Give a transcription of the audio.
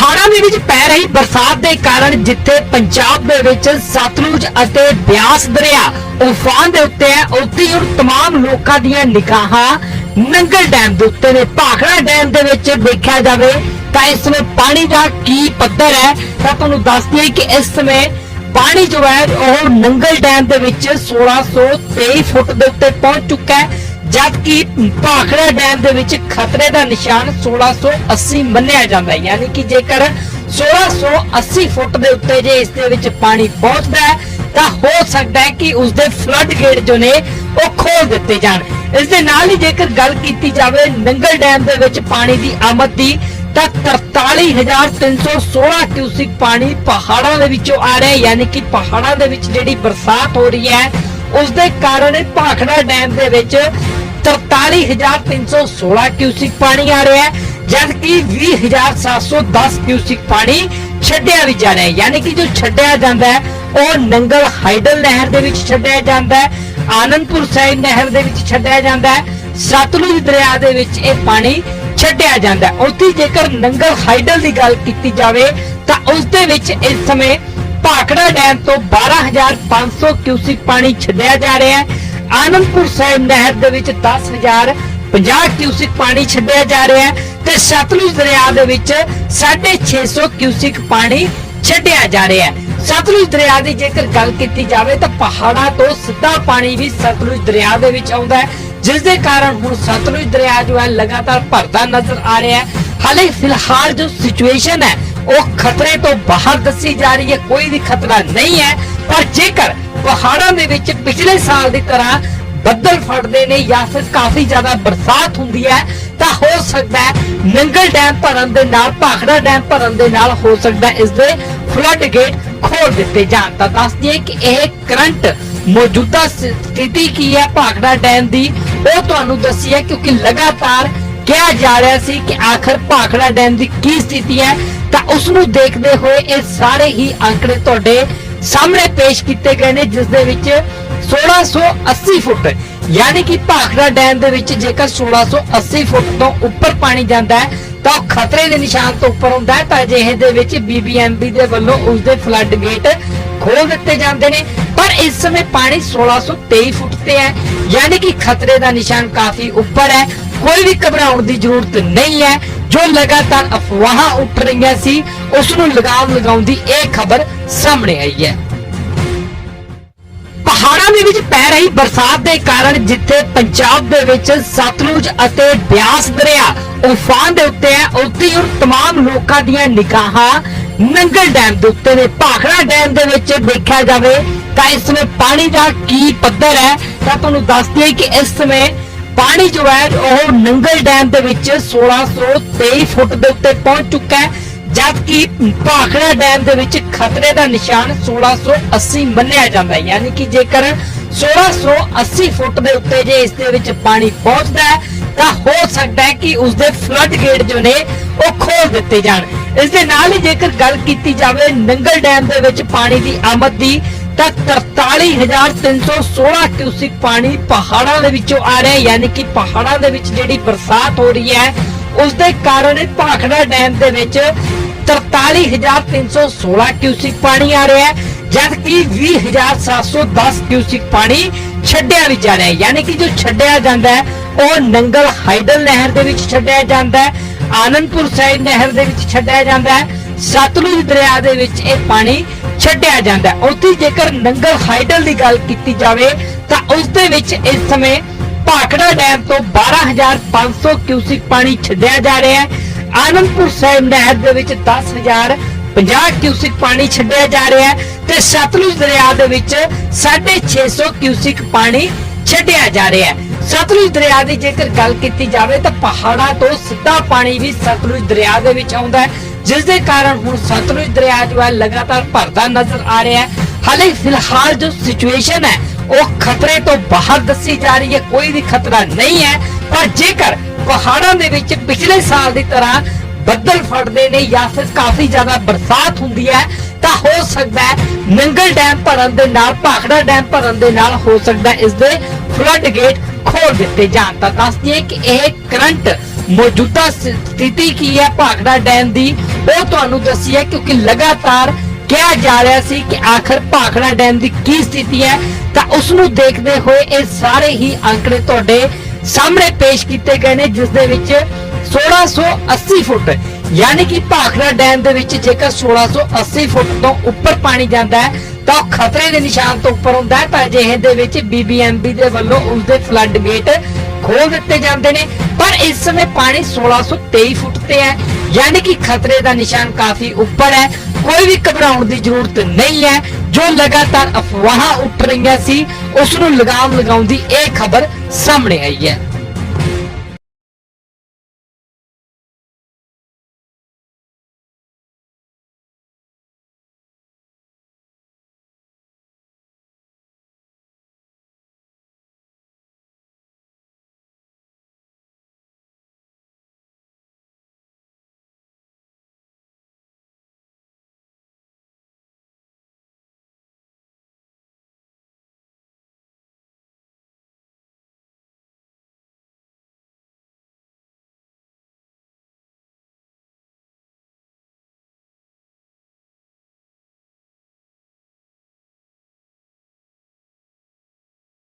ਪਹਾੜਾਂ ਦੇ ਵਿੱਚ ਪੈ ਰਹੀ ਬਰਸਾਤ ਦੇ ਕਾਰਨ ਜਿੱਥੇ ਪੰਜਾਬ ਦੇ ਵਿੱਚ ਸਤਲੁਜ ਅਤੇ ਬਿਆਸ ਦਰਿਆ ਉਫਾਨ ਦੇ ਉੱਤੇ ਹੈ ਉੱਥੇ ਹੀ ਹੁਣ तमाम ਲੋਕਾਂ ਦੀਆਂ ਨਿਗਾਹਾਂ ਨੰਗਲ ਡੈਮ ਦੇ ਉੱਤੇ ਨੇ ਭਾਖੜਾ ਡੈਮ ਦੇ ਵਿੱਚ ਦੇਖਿਆ ਜਾਵੇ ਤਾਂ ਇਸ ਸਮੇਂ ਪਾਣੀ ਦਾ ਕੀ ਪੱਧਰ ਹੈ ਤਾਂ ਤੁਹਾਨੂੰ ਦੱਸ ਦਈਏ ਕਿ ਇਸ ਸਮੇਂ ਪਾਣੀ ਜੋ ਹੈ ਉਹ ਨੰਗਲ ਡੈਮ ਦੇ ਵਿੱਚ 1623 ਫੁੱਟ ਦੇ ਉੱਤੇ ਪਹੁੰਚ ਚੁੱਕਾ ਹੈ ਜਦਕਿ ਭਾਖੜਾ ਡੈਮ ਦੇ ਵਿੱਚ ਖਤਰੇ ਦਾ ਨਿਸ਼ਾਨ 1680 ਮੰਨਿਆ ਜਾਂਦਾ ਹੈ। ਯਾਨੀ ਕਿ ਜੇਕਰ 1680 ਫੁੱਟ ਦੇ ਉੱਤੇ ਜੇ ਇਸ ਦੇ ਵਿੱਚ ਪਾਣੀ ਪਹੁੰਚਦਾ ਹੈ, ਤਾਂ ਹੋ ਸਕਦਾ ਹੈ ਕਿ ਉਸ ਦੇ ਫਲੱਡ ਗੇਟ ਜੋ ਨੇ, ਉਹ ਖੋਲ ਦਿੱਤੇ ਜਾਣ। ਇਸ ਦੇ ਨਾਲ ਹੀ ਜੇਕਰ ਗੱਲ ਕੀਤੀ ਜਾਵੇ ਨੰਗਲ ਡੈਮ ਦੇ ਵਿੱਚ ਪਾਣੀ ਦੀ ਆਮਦ ਦੀ, ਤਾਂ 43316 ਕਿਊਸਿਕ ਪਾਣੀ ਪਹਾੜਾਂ ਦੇ ਵਿੱਚੋਂ ਆ ਰਿਹਾ ਹੈ। ਯਾਨੀ ਕਿ ਪਹਾੜਾਂ ਦੇ ਵਿੱਚ ਜਿਹੜੀ ਬਰਸਾਤ ਹੋ ਰਹੀ ਹੈ, ਉਸ ਦੇ ਕਾਰਨ ਭਾਖੜਾ ਡੈਮ ਦੇ ਵਿੱਚ 43316 ਕਿਊਸਿਕ ਪਾਣੀ ਆ ਰਿਹਾ ਹੈ ਜਦਕਿ 20710 ਕਿਊਸਿਕ ਪਾਣੀ ਛੱਡਿਆ ਵੀ ਜਾ ਰਿਹਾ ਹੈ। ਯਾਨੀ ਕਿ ਜੋ ਛੱਡਿਆ ਜਾਂਦਾ ਹੈ, ਉਹ ਨੰਗਲ ਹਾਈਡਲ ਨਹਿਰ ਦੇ ਵਿੱਚ ਛੱਡਿਆ ਜਾਂਦਾ ਹੈ, ਆਨੰਦਪੁਰ ਸਾਹਿਬ ਨਹਿਰ ਦੇ ਵਿੱਚ ਛੱਡਿਆ ਜਾਂਦਾ ਹੈ, ਸਤਲੁਜ ਦਰਿਆ ਦੇ ਵਿੱਚ ਇਹ ਪਾਣੀ ਛੱਡਿਆ ਜਾਂਦਾ ਹੈ। ਉੱਥੇ ਜੇਕਰ ਨੰਗਲ ਹਾਈਡਲ ਦੀ ਗੱਲ ਕੀਤੀ ਜਾਵੇ, ਤਾਂ ਉਸ ਦੇ ਵਿੱਚ ਇਸ ਸਮੇਂ ਭਾਖੜਾ ਡੈਮ ਤੋਂ 12500 ਕਿਊਸਿਕ ਪਾਣੀ ਛੱਡਿਆ ਜਾ ਰਿਹਾ ਹੈ। ਆਨੰਦਪੁਰ ਸਾਹਿਬ ਨਹਿਰ ਦੇ ਵਿੱਚ 10050 ਕਿਊਸਿਕ ਪਾਣੀ ਛੱਡਿਆ ਜਾ ਰਿਹਾ ਹੈ ਤੇ ਸਤਲੁਜ ਦਰਿਆ ਦੇ ਵਿੱਚ 650 ਕਿਊਸਿਕ ਪਾਣੀ ਛੱਡਿਆ ਜਾ ਰਿਹਾ ਹੈ। ਸਤਲੁਜ ਦਰਿਆ ਦੀ ਜੇਕਰ ਗੱਲ ਕੀਤੀ ਜਾਵੇ ਤਾਂ ਪਹਾੜਾਂ ਤੋਂ ਸਿੱਧਾ ਪਾਣੀ ਵੀ ਸਤਲੁਜ ਦਰਿਆ ਦੇ ਵਿੱਚ ਆਉਂਦਾ ਹੈ, ਜਿਸ ਦੇ ਕਾਰਨ ਹੁਣ ਸਤਲੁਜ ਦਰਿਆ ਜੋ ਹੈ ਲਗਾਤਾਰ ਭਰਦਾ ਨਜ਼ਰ ਆ ਰਿਹਾ ਹੈ। ਹਾਲੇ ਫਿਲਹਾਲ ਜੋ ਸਿਚੁਏਸ਼ਨ ਹੈ, ਉਹ ਖਤਰੇ ਤੋਂ ਬਾਹਰ ਦੱਸੀ ਜਾ ਰਹੀ ਹੈ, ਕੋਈ ਵੀ ਖਤਰਾ ਨਹੀਂ ਹੈ, ਪਰ ਜੇਕਰ ਪਹਾੜਾਂ ਦੇ ਵਿੱਚ ਪਿਛਲੇ ਸਾਲ ਦੀ ਤਰ੍ਹਾਂ ਬੱਦਲ ਫਟਦੇ ਨੇ ਜਾਂ ਫਿਰ ਕਾਫੀ ਜ਼ਿਆਦਾ ਬਰਸਾਤ ਹੁੰਦੀ ਹੈ, ਤਾਂ ਹੋ ਸਕਦਾ ਹੈ ਨੰਗਲ ਡੈਮ ਭਰਨ ਦੇ ਨਾਲ, ਭਾਖੜਾ ਡੈਮ ਭਰਨ ਦੇ ਨਾਲ ਹੋ ਸਕਦਾ ਇਸ ਦੇ ਫਲੱਡ ਗੇਟ ਖੋਲ ਦਿੱਤੇ ਜਾਣ। ਤਾਂ ਦੱਸ ਦਈਏ ਕਿ ਇਹ ਕਰੰਟ ਮੌਜੂਦਾ ਸਥਿਤੀ ਕੀ ਹੈ ਭਾਖੜਾ ਡੈਮ ਦੀ? ਉਹ ਤੁਹਾਨੂੰ ਦੱਸੀ ਹੈ ਕਿਉਂਕਿ ਲਗਾਤਾਰ ਕਿਹਾ ਜਾ ਰਿਹਾ ਸੀ ਕਿ ਆਖਰ ਭਾਖੜਾ ਡੈਮ ਦੀ ਕੀ ਸਥਿਤੀ ਹੈ। ਤਾਂ ਉਸ ਨੂੰ ਦੇਖਦੇ ਹੋਏ ਇਹ ਸਾਰੇ ਹੀ ਅੰਕੜੇ ਤੁਹਾਡੇ ਸਾਹਮਣੇ ਪੇਸ਼ ਕੀਤੇ ਗਏ ਨੇ, ਜਿਸ ਦੇ ਵਿੱਚ 1680 ਫੁੱਟ, ਯਾਨੀ ਕਿ ਭਾਖੜਾ ਡੈਮ ਦੇ ਵਿੱਚ ਜੇਕਰ 1680 ਫੁੱਟ ਤੋਂ ਉੱਪਰ ਪਾਣੀ ਜਾਂਦਾ ਹੈ, ਤਾਂ ਉਹ ਖਤਰੇ ਦੇ ਨਿਸ਼ਾਨ ਤੋਂ ਉੱਪਰ ਹੁੰਦਾ ਹੈ, ਤਾਂ ਅਜਿਹੇ ਦੇ ਵਿੱਚ ਬੀਬੀਐਮਬੀ ਦੇ ਵੱਲੋਂ ਉਸ ਦੇ ਫਲੱਡ ਗੇਟ ਖੋਲ ਦਿੱਤੇ ਜਾਂਦੇ ਨੇ। ਪਰ ਇਸ ਸਮੇਂ ਪਾਣੀ 1623 ਫੁੱਟ ਤੇ ਹੈ, ਯਾਨੀ ਕਿ ਖਤਰੇ ਦਾ ਨਿਸ਼ਾਨ ਕਾਫੀ ਉੱਪਰ ਹੈ। ਕੋਈ ਵੀ ਘਬਰਾਉਣ ਦੀ ਜ਼ਰੂਰਤ ਨਹੀਂ ਹੈ। ਜੋ ਲਗਾਤਾਰ ਅਫਵਾਹਾਂ ਉੱਠ ਰਹੀਆਂ ਸੀ ਉਸ ਨੂੰ ਲਗਾਮ ਲਗਾਉਣ ਦੀ ਇਹ ਖਬਰ ਸਾਹਮਣੇ ਆਈ ਹੈ ਪਹਾੜਾਂ ਦੇ ਵਿੱਚ ਪੈ ਰਹੀ ਬਰਸਾਤ ਦੇ ਕਾਰਨ ਜਿੱਥੇ ਪੰਜਾਬ ਦੇ ਵਿੱਚ ਸਤਲੁਜ ਅਤੇ ਬਿਆਸ ਦਰਿਆ ਉਫਾਨ ਦੇ ਉੱਤੇ ਹੈ ਉੱਥੇ ਹੀ ਹੁਣ तमाम ਲੋਕਾਂ ਦੀਆਂ ਨਿਗਾਹਾਂ ਨੰਗਲ ਡੈਮ ਦੇ ਉੱਤੇ ਨੇ ਭਾਖੜਾ ਡੈਮ ਦੇ ਵਿੱਚ ਦੇਖਿਆ ਜਾਵੇ ਤਾਂ ਇਸ ਸਮੇਂ ਪਾਣੀ ਦਾ ਕੀ ਪੱਧਰ ਹੈ ਤਾਂ ਤੁਹਾਨੂੰ ਦੱਸ ਦਈਏ ਕਿ ਇਸ ਸਮੇਂ ਪਾਣੀ ਜੋ ਹੈ, ਉਹ ਨੰਗਲ ਡੈਮ ਦੇ ਵਿੱਚ 1623 ਫੁੱਟ ਦੇ ਉੱਤੇ ਪਹੁੰਚ ਚੁੱਕਾ ਹੈ, ਜਦਕਿ ਭਾਖੜਾ ਡੈਮ ਦੇ ਵਿੱਚ ਖਤਰੇ ਦਾ ਨਿਸ਼ਾਨ 1680 ਮੰਨਿਆ ਜਾਂਦਾ ਹੈ। ਯਾਨੀ ਕਿ ਜੇਕਰ 1680 ਫੁੱਟ ਦੇ ਉੱਤੇ ਜੇ ਇਸ ਦੇ ਵਿੱਚ ਪਾਣੀ ਪਹੁੰਚਦਾ ਹੈ, ਤਾਂ ਹੋ ਸਕਦਾ ਹੈ ਕਿ ਉਸ ਦੇ ਫਲੱਡ ਗੇਟ ਜੋ ਨੇ, ਉਹ ਖੋਲ ਦਿੱਤੇ ਜਾਣ। ਇਸ ਦੇ ਨਾਲ ਹੀ ਜੇਕਰ ਗੱਲ ਕੀਤੀ ਜਾਵੇ ਨੰਗਲ ਡੈਮ ਦੇ ਵਿੱਚ ਪਾਣੀ ਦੀ ਆਮਦ ਦੀ, ਤਾਂ 43316 ਕਿਊਸਿਕ ਪਾਣੀ ਪਹਾੜਾਂ ਦੇ ਵਿੱਚੋਂ ਆ ਰਿਹਾ ਹੈ, ਯਾਨੀ ਕਿ ਪਹਾੜਾਂ ਦੇ ਵਿੱਚ ਜਿਹੜੀ ਬਰਸਾਤ ਹੋ ਰਹੀ ਹੈ ਉਸ ਦੇ ਕਾਰਨ ਇਹ ਭਾਖੜਾ ਡੈਮ ਦੇ ਵਿੱਚ 43316 ਕਿਊਸਿਕ ਪਾਣੀ ਆ ਰਿਹਾ ਹੈ ਜਦਕਿ 20710 ਕਿਊਸਿਕ ਪਾਣੀ ਛੱਡਿਆ ਵੀ ਜਾ ਰਿਹਾ ਹੈ। ਯਾਨੀ ਕਿ ਜੋ ਛੱਡਿਆ ਜਾਂਦਾ ਹੈ, ਉਹ ਨੰਗਲ ਹਾਈਡਲ ਨਹਿਰ ਦੇ ਵਿੱਚ ਛੱਡਿਆ ਜਾਂਦਾ ਹੈ, ਆਨੰਦਪੁਰ ਸਾਹਿਬ ਨਹਿਰ ਦੇ ਵਿੱਚ ਛੱਡਿਆ ਜਾਂਦਾ ਹੈ, ਸਤਲੁਜ ਦਰਿਆ ਦੇ ਵਿੱਚ ਇਹ ਪਾਣੀ ਛੱਡਿਆ ਜਾਂਦਾ ਹੈ। ਉੱਥੇ ਜੇਕਰ ਨੰਗਲ ਹਾਈਡਲ ਦੀ ਗੱਲ ਕੀਤੀ ਜਾਵੇ, ਤਾਂ ਉਸ ਦੇ ਵਿੱਚ ਇਸ ਸਮੇਂ ਭਾਖੜਾ ਡੈਮ ਤੋਂ 12500 ਕਿਊਸਿਕ ਪਾਣੀ ਛੱਡਿਆ ਜਾ ਰਿਹਾ ਹੈ। ਆਨੰਦਪੁਰ ਸਾਹਿਬ ਨਹਿਰ ਦੇ ਵਿੱਚ 10000 50 ਕਿਊਸਿਕ ਪਾਣੀ ਛੱਡਿਆ ਜਾ ਰਿਹਾ ਹੈ ਤੇ ਸਤਲੁਜ ਦਰਿਆ ਦੇ ਵਿੱਚ 650 ਕਿਊਸਿਕ ਪਾਣੀ ਛੱਡਿਆ ਜਾ ਰਿਹਾ ਹੈ। ਸਤਲੁਜ ਦਰਿਆ ਦੀ ਜੇਕਰ ਗੱਲ ਕੀਤੀ ਜਾਵੇ ਤਾਂ ਪਹਾੜਾਂ ਤੋਂ ਸਿੱਧਾ ਪਾਣੀ ਵੀ ਸਤਲੁਜ ਦਰਿਆ ਦੇ ਵਿੱਚ ਆਉਂਦਾ ਹੈ। ਜਿਸ ਦੇ ਕਾਰਨ ਹੁਣ ਸਤਲੁਜ ਦਰਿਆ ਜੋ ਹੈ ਲਗਾਤਾਰ ਭਰਦਾ ਨਜ਼ਰ ਆ ਰਿਹਾ ਹੈ। ਹਾਲੇ ਫਿਲਹਾਲ ਜੋ ਸਿਚੁਏਸ਼ਨ ਹੈ, ਉਹ ਖਤਰੇ ਤੋਂ ਬਾਹਰ ਦੱਸੀ ਜਾ ਰਹੀ ਹੈ। ਕੋਈ ਵੀ ਖਤਰਾ ਨਹੀਂ ਹੈ, ਪਰ ਜੇਕਰ ਪਹਾੜਾਂ ਦੇ ਵਿੱਚ ਪਿਛਲੇ ਸਾਲ ਦੀ ਤਰ੍ਹਾਂ ਬੱਦਲ ਫਟਦੇ ਨੇ ਜਾਂ ਫਿਰ ਕਾਫੀ ਜ਼ਿਆਦਾ ਬਰਸਾਤ ਹੁੰਦੀ ਹੈ, ਤਾਂ ਹੋ ਸਕਦਾ ਹੈ ਨੰਗਲ ਡੈਮ ਭਰਨ ਦੇ ਨਾਲ, ਭਾਖੜਾ ਡੈਮ ਭਰਨ ਦੇ ਨਾਲ ਹੋ ਸਕਦਾ ਹੈ। ਇਸ ਦੇ ਫਲੱਡ ਗੇਟ ਖੋਲ ਦਿੱਤੇ ਜਾਣ। ਤਾਂ ਦੱਸਦੀ ਦਈਏ ਕਿ ਇਹ ਕਰੰਟ ਮੌਜੂਦਾ ਸਥਿਤੀ ਕੀ ਹੈ? ਭਾਖੜਾ ਡੈਮ ਦੀ ਉਹ ਤੁਹਾਨੂੰ ਦੱਸੀ ਹੈ ਕਿਉਂਕਿ ਲਗਾਤਾਰ ਕਿਹਾ ਜਾ ਰਿਹਾ ਸੀ ਕਿ ਆਖਰ ਭਾਖੜਾ ਡੈਮ ਦੀ ਕੀ ਸਥਿਤੀ ਹੈ, ਤਾਂ ਉਸ ਨੂੰ ਦੇਖਦੇ ਹੋਏ ਇਹ ਸਾਰੇ ਹੀ ਅੰਕੜੇ ਤੁਹਾਡੇ ਸਾਹਮਣੇ ਪੇਸ਼ ਕੀਤੇ ਗਏ ਨੇ, ਜਿਸ ਦੇ ਵਿੱਚ 1680 ਫੁੱਟ, ਯਾਨੀ ਕਿ ਭਾਖੜਾ ਡੈਮ ਦੇ ਵਿੱਚ ਜੇਕਰ 1680 ਫੁੱਟ ਤੋਂ ਉੱਪਰ ਪਾਣੀ ਜਾਂਦਾ ਹੈ, ਤਾਂ ਉਹ ਖਤਰੇ ਦੇ ਨਿਸ਼ਾਨ ਤੋਂ ਉੱਪਰ ਹੁੰਦਾ ਹੈ, ਤਾਂ ਅਜਿਹੇ ਦੇ ਵਿੱਚ ਬੀਬੀਐਮਬੀ ਦੇ ਵੱਲੋਂ ਉਸ ਦੇ ਫਲੱਡ ਗੇਟ ਖੋਲ ਦਿੱਤੇ ਜਾਂਦੇ ਨੇ। ਪਰ ਇਸ ਸਮੇਂ ਪਾਣੀ 1623 ਫੁੱਟ ਤੇ ਹੈ, ਯਾਨੀ ਕਿ ਖਤਰੇ ਦਾ ਨਿਸ਼ਾਨ ਕਾਫੀ ਉੱਪਰ ਹੈ। ਕੋਈ ਵੀ ਘਬਰਾਉਣ ਦੀ ਜ਼ਰੂਰਤ ਨਹੀਂ ਹੈ। ਜੋ ਲਗਾਤਾਰ ਅਫਵਾਹਾਂ ਉੱਠ ਰਹੀਆਂ ਸੀ ਉਸ ਨੂੰ ਲਗਾਮ ਲਗਾਉਣ ਦੀ ਇਹ ਖਬਰ ਸਾਹਮਣੇ ਆਈ ਹੈ।